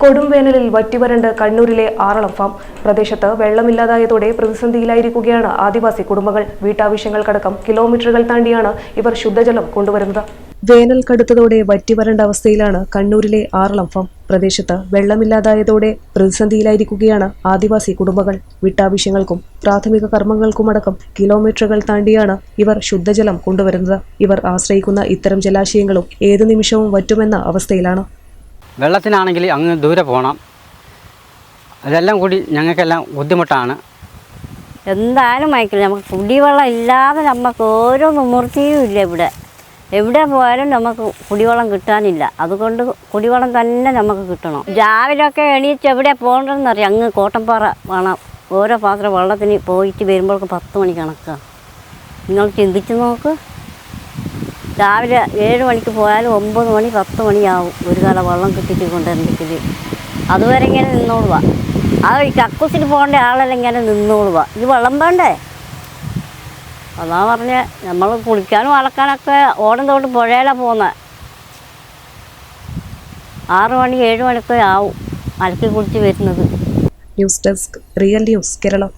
കൊടുംവേനലിൽ വറ്റിവരണ്ട് കണ്ണൂരിലെ ആറളം ഫാം. പ്രദേശത്ത് വെള്ളമില്ലാതായതോടെ പ്രതിസന്ധിയിലായിരിക്കുകയാണ് ആദിവാസി കുടുംബങ്ങൾ. വീട്ടാവശ്യങ്ങൾക്കടക്കം കിലോമീറ്ററുകൾ താണ്ടിയാണ് ഇവർ ശുദ്ധജലം കൊണ്ടുവരുന്നത്. വേനൽ കടുത്തതോടെ വറ്റിവരണ്ട അവസ്ഥയിലാണ് കണ്ണൂരിലെ ആറളം ഫാം. പ്രദേശത്ത് വെള്ളമില്ലാതായതോടെ പ്രതിസന്ധിയിലായിരിക്കുകയാണ് ആദിവാസി കുടുംബങ്ങൾ. വീട്ടാവശ്യങ്ങൾക്കും പ്രാഥമിക കർമ്മങ്ങൾക്കുമടക്കം കിലോമീറ്ററുകൾ താണ്ടിയാണ് ഇവർ ശുദ്ധജലം കൊണ്ടുവരുന്നത്. ഇവർ ആശ്രയിക്കുന്ന ഇത്തരം ജലാശയങ്ങളും ഏതു നിമിഷവും വറ്റുമെന്ന അവസ്ഥയിലാണ്. വെള്ളത്തിനാണെങ്കിൽ അങ്ങ് ദൂരെ പോകണം. അതെല്ലാം കൂടി ഞങ്ങൾക്കെല്ലാം ബുദ്ധിമുട്ടാണ്. എന്തായാലും മയക്കില്ല നമുക്ക് കുടിവെള്ളം ഇല്ലാതെ നമുക്ക് ഓരോ നിവൃത്തിയും ഇല്ല ഇവിടെ. എവിടെ പോയാലും നമുക്ക് കുടിവെള്ളം കിട്ടാനില്ല. അതുകൊണ്ട് കുടിവെള്ളം തന്നെ നമുക്ക് കിട്ടണം. രാവിലെ ഒക്കെ എണീറ്റ് എവിടെ പോകണ്ടെന്നറിയാം അങ്ങ് കോട്ടപ്പാറ വേണം. ഓരോ പാത്രം വെള്ളത്തിന് പോയിട്ട് വരുമ്പോഴേക്ക് പത്ത് മണി കണക്കാണ് നിങ്ങൾ ചിന്തിച്ച് നോക്ക്. രാവിലെ ഏഴ് മണിക്ക് പോയാലും ഒമ്പത് മണി പത്ത് മണിയാവും. ഒരു കാല വെള്ളം കിട്ടിയിട്ട് കൊണ്ടുവരണ്ടെങ്കിൽ അതുവരെ ഇങ്ങനെ നിന്നോളുക ആ ഈ കക്കൂസിന് പോകേണ്ട ആളെല്ലാം ഇങ്ങനെ നിന്നോളുക ഇത് വെള്ളം വേണ്ടേ? അതാ പറഞ്ഞ നമ്മൾ കുളിക്കാനും അളക്കാനൊക്കെ ഓടം തോട്ട് പുഴയിലാണ് പോകുന്നത് ആറു മണി ഏഴ് മണിയൊക്കെ ആവും അലക്കി കുളിച്ച് വരുന്നത്. News desk real news Keralam.